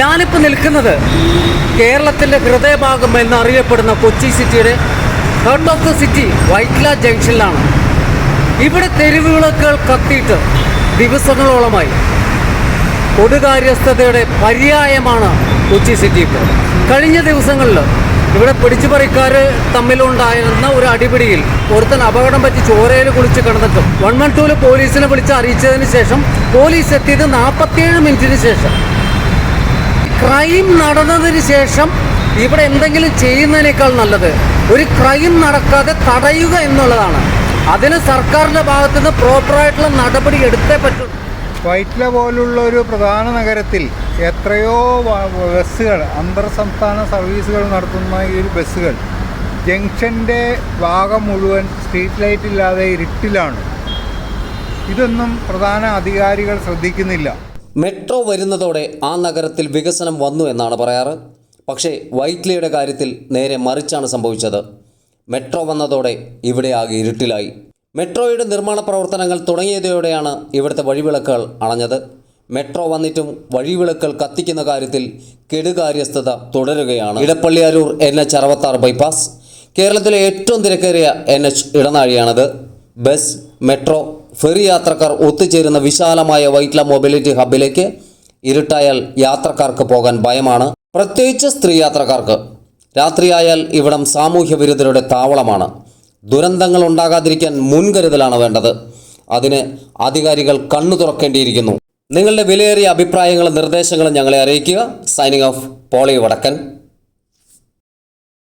ഞാനിപ്പോൾ നിൽക്കുന്നത് കേരളത്തിന്റെ ഹൃദയഭാഗം എന്നറിയപ്പെടുന്ന കൊച്ചി സിറ്റിയുടെ heart of the city Vyttila ജംഗ്ഷനിലാണ്. ഇവിടെ തെരുവുകളൊക്കെ കത്തിയിട്ട് ദിവസങ്ങളോളമായി പൊതുകാര്യസ്ഥതയുടെ പര്യായമാണ് കൊച്ചി സിറ്റി ഇപ്പോൾ. കഴിഞ്ഞ ദിവസങ്ങളിൽ ഇവിടെ പിടിച്ചുപറിക്കാർ തമ്മിലുണ്ടായിരുന്ന ഒരു അടിപിടിയിൽ ഒരുത്തൻ അപകടം പറ്റി ചോരയിൽ കുളിച്ച് കിടന്നിട്ടും വൺ വൺ ടൂൽ പോലീസിനെ വിളിച്ച് അറിയിച്ചതിന് ശേഷം പോലീസ് എത്തിയത് നാൽപ്പത്തിയേഴ് മിനിറ്റിന് ശേഷം. ക്രൈം നടന്നതിന് ശേഷം ഇവിടെ എന്തെങ്കിലും ചെയ്യുന്നതിനേക്കാൾ നല്ലത് ഒരു ക്രൈം നടക്കാതെ തടയുക എന്നുള്ളതാണ്. അതിന് സർക്കാരിന്റെ ഭാഗത്തുനിന്ന് പ്രോപ്പറായിട്ടുള്ള നടപടി എടുത്തേ പറ്റൂ. വൈറ്റ്ല പോലുള്ള ഒരു പ്രധാന നഗരത്തിൽ എത്രയോ ബസ്സുകൾ അന്തർ സംസ്ഥാന സർവീസുകൾ നടത്തുന്ന ഈ ഒരു ബസ്സുകൾ ജംഗ്ഷന്റെ ഭാഗം മുഴുവൻ സ്ട്രീറ്റ് ലൈറ്റ് ഇല്ലാതെ ഇരുട്ടിലാണ്. ഇതൊന്നും പ്രധാന അധികാരികൾ ശ്രദ്ധിക്കുന്നില്ല. മെട്രോ വരുന്നതോടെ ആ നഗരത്തിൽ വികസനം വന്നു എന്നാണ് പറയാറ്. പക്ഷേ വൈറ്റ്ലിയുടെ കാര്യത്തിൽ നേരെ മറിച്ചാണ് സംഭവിച്ചത്. മെട്രോ വന്നതോടെ ഇവിടെ ആകെ ഇരുട്ടിലായി. മെട്രോയുടെ നിർമ്മാണ പ്രവർത്തനങ്ങൾ തുടങ്ങിയതോടെയാണ് ഇവിടുത്തെ വഴിവിളക്കുകൾ അണഞ്ഞത്. മെട്രോ വന്നിട്ടും വഴിവിളക്കുകൾ കത്തിക്കുന്ന കാര്യത്തിൽ കെടുകാര്യസ്ഥത തുടരുകയാണ്. ഇടപ്പള്ളിയാരൂർ എൻ എച്ച് അറുപത്താറ് ബൈപ്പാസ്. കേരളത്തിലെ ഏറ്റവും തിരക്കേറിയ എൻ എച്ച് ഇടനാഴിയാണിത്. ബസ് മെട്രോ ഫെറി യാത്രക്കാർ ഒത്തുചേരുന്ന വിശാലമായ വൈറ്റ്ല മൊബിലിറ്റി ഹബിലേക്ക് ഇരുട്ടായാൽ യാത്രക്കാർക്ക് പോകാൻ ഭയമാണ്. പ്രത്യേകിച്ച് സ്ത്രീ യാത്രക്കാർക്ക്. രാത്രിയായാൽ ഇവിടം സാമൂഹ്യ വിരുദ്ധരുടെ താവളമാണ്. ദുരന്തങ്ങൾ ഉണ്ടാകാതിരിക്കാൻ മുൻകരുതലാണ് വേണ്ടത്. അതിന് അധികാരികൾ കണ്ണു തുറക്കേണ്ടിയിരിക്കുന്നു. നിങ്ങളുടെ വിലയേറിയ അഭിപ്രായങ്ങളും നിർദ്ദേശങ്ങളും ഞങ്ങളെ അറിയിക്കുക. സൈനിങ് ഓഫ് പോളി വടക്കൻ.